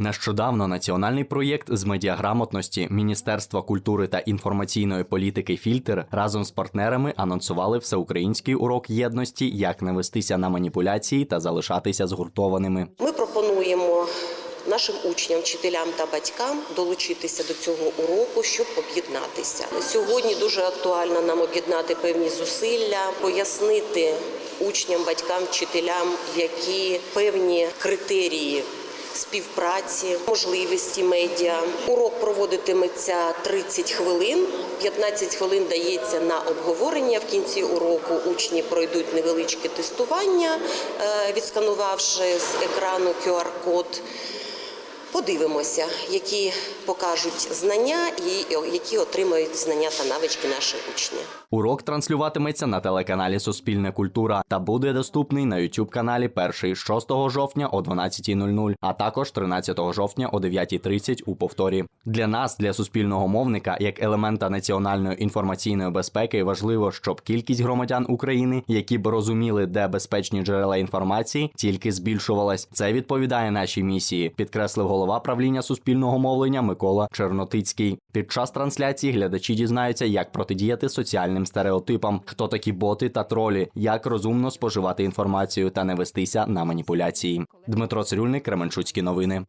Нещодавно національний проєкт з медіаграмотності Міністерства культури та інформаційної політики Фільтр разом з партнерами анонсували всеукраїнський урок єдності, як не вестися на маніпуляції та залишатися згуртованими. Ми пропонуємо нашим учням, вчителям та батькам долучитися до цього уроку, щоб об'єднатися. Сьогодні дуже актуально нам об'єднати певні зусилля, пояснити учням, батькам, вчителям, які певні критерії. Співпраці, можливості медіа. Урок проводитиметься 30 хвилин. 15 хвилин дається на обговорення. В кінці уроку учні пройдуть невеличке тестування, е, відсканувавши з екрану QR-код. Подивимося, які покажуть знання і які отримають знання та навички наші учні. Урок транслюватиметься на телеканалі Суспільне культура та буде доступний на youtube каналі перший з 6 жовтня о 12.00, а також 13 жовтня о 9.30 у повторі. Для нас, для суспільного мовника, як елемента національної інформаційної безпеки, важливо, щоб кількість громадян України, які б розуміли, де безпечні джерела інформації, тільки збільшувалась. Це відповідає нашій місії, підкреслив голова правління суспільного мовлення Микола Чернотицький. Під час трансляції глядачі дізнаються, як протидіяти соціальним стереотипам, хто такі боти та тролі, як розумно споживати інформацію та не вестися на маніпуляції. Дмитро Цирюльник, Кременчуцькі новини.